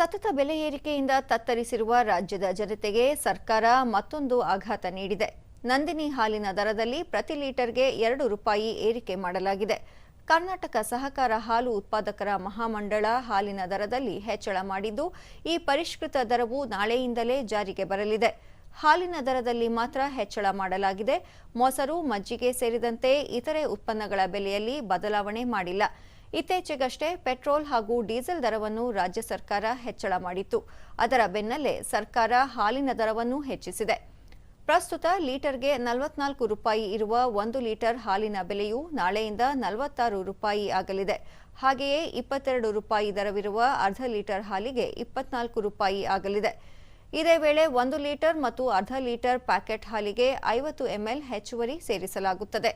ಸತತ ಬೆಲೆ ಏರಿಕೆಯಿಂದ ತತ್ತರಿಸಿರುವ ರಾಜ್ಯದ ಜನತೆಗೆ ಸರ್ಕಾರ ಮತ್ತೊಂದು ಆಘಾತ ನೀಡಿದೆ. ನಂದಿನಿ ಹಾಲಿನ ದರದಲ್ಲಿ ಪ್ರತಿ ಲೀಟರ್ಗೆ ಎರಡು ರೂಪಾಯಿ ಏರಿಕೆ ಮಾಡಲಾಗಿದೆ. ಕರ್ನಾಟಕ ಸಹಕಾರ ಹಾಲು ಉತ್ಪಾದಕರ ಮಹಾಮಂಡಳ ಹಾಲಿನ ದರದಲ್ಲಿ ಹೆಚ್ಚಳ ಮಾಡಿದ್ದು, ಈ ಪರಿಷ್ಕೃತ ದರವು ನಾಳೆಯಿಂದಲೇ ಜಾರಿಗೆ ಬರಲಿದೆ. ಹಾಲಿನ ದರದಲ್ಲಿ ಮಾತ್ರ ಹೆಚ್ಚಳ ಮಾಡಲಾಗಿದೆ. ಮೊಸರು, ಮಜ್ಜಿಗೆ ಸೇರಿದಂತೆ ಇತರೆ ಉತ್ಪನ್ನಗಳ ಬೆಲೆಯಲ್ಲಿ ಬದಲಾವಣೆ ಮಾಡಿಲ್ಲ. ಇತ್ತೀಚೆಗಷ್ಟೇ ಪೆಟ್ರೋಲ್ ಹಾಗೂ ಡೀಸೆಲ್ ದರವನ್ನು ರಾಜ್ಯ ಸರ್ಕಾರ ಹೆಚ್ಚಳ ಮಾಡಿತ್ತು. ಅದರ ಬೆನ್ನಲ್ಲೇ ಸರ್ಕಾರ ಹಾಲಿನ ದರವನ್ನು ಹೆಚ್ಚಿಸಿದೆ. ಪ್ರಸ್ತುತ ಲೀಟರ್ಗೆ ನಲವತ್ನಾಲ್ಕು ರೂಪಾಯಿ ಇರುವ ಒಂದು ಲೀಟರ್ ಹಾಲಿನ ಬೆಲೆಯು ನಾಳೆಯಿಂದ ನಲವತ್ತಾರು ರೂಪಾಯಿ ಆಗಲಿದೆ. ಹಾಗೆಯೇ ಇಪ್ಪತ್ತೆರಡು ರೂಪಾಯಿ ದರವಿರುವ ಅರ್ಧ ಲೀಟರ್ ಹಾಲಿಗೆ ಇಪ್ಪತ್ನಾಲ್ಕು ರೂಪಾಯಿ ಆಗಲಿದೆ. ಇದೇ ವೇಳೆ ಒಂದು ಲೀಟರ್ ಮತ್ತು ಅರ್ಧ ಲೀಟರ್ ಪ್ಯಾಕೆಟ್ ಹಾಲಿಗೆ ಐವತ್ತು ಎಂಎಲ್ ಹೆಚ್ಚುವರಿ ಸೇರಿಸಲಾಗುತ್ತದೆ.